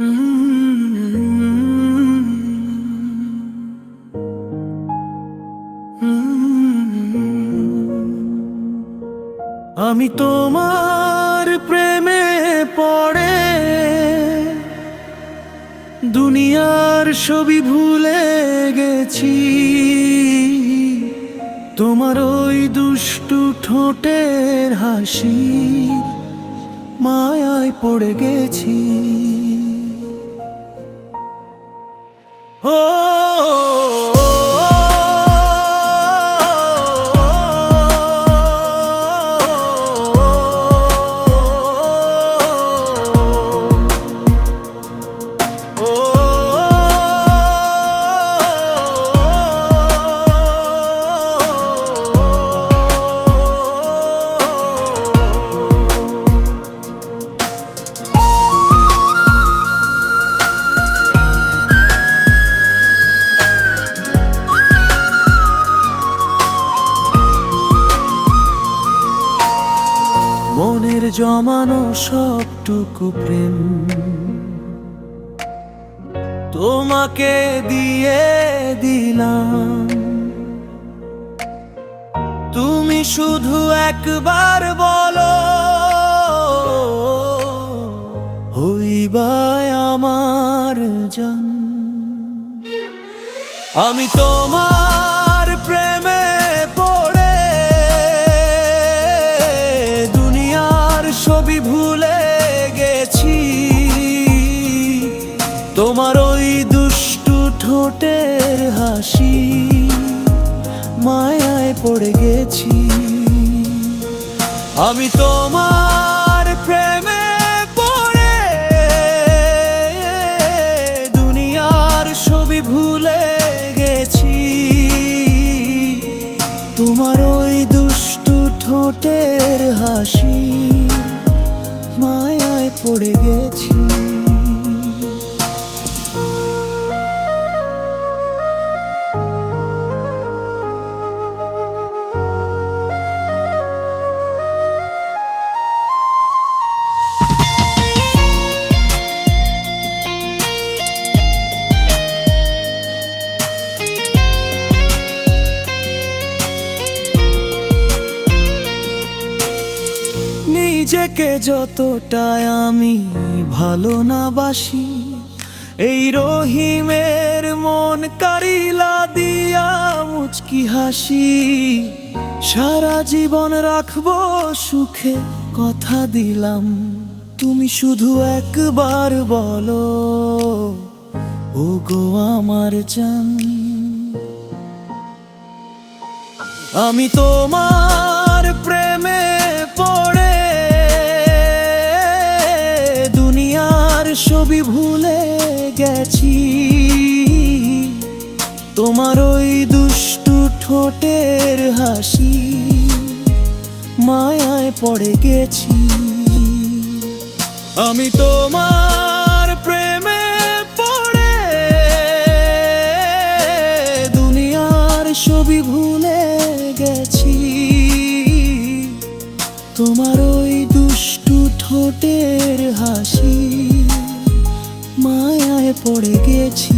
আমি তোমার প্রেমে পড়ে, দুনিয়ার ছবি ভুলে গেছি। তোমার ওই দুষ্টু ঠোঁটের হাসি মায়ায় পড়ে গেছি। ও জমানো সবটুকু প্রেম। তোমাকে দিয়ে দিলাম। তুমি শুধু একবার বলো, হইবাই আমার জান। আমি তোমার তোমার ওই দুষ্টু ঠোঁটের হাসি মায়ায় পড়ে গেছি। আমি তোমার প্রেমে পড়ে, দুনিয়ার ছবি ভুলে গেছি। তোমার ওই দুষ্টু ঠোঁটের হাসি মায়ায় পড়ে গেছি। নিজেকে যতটাই আমি ভালো না বাসি, এই রহিমের মন কারিলা দিয়া মুচকি হাসি। সারা জীবন রাখব সুখে কথা দিলাম, তুমি শুধু একবার বলো ও গো আমার চান আমি তোমার ছবি ভুলে গেছি। তোমার ওই দুষ্টু ঠোঁটের হাসি মায়ায় পড়ে গেছি। আমি তোমার প্রেমে পড়ে, দুনিয়ার ছবি ভুলে পড়ে গেছি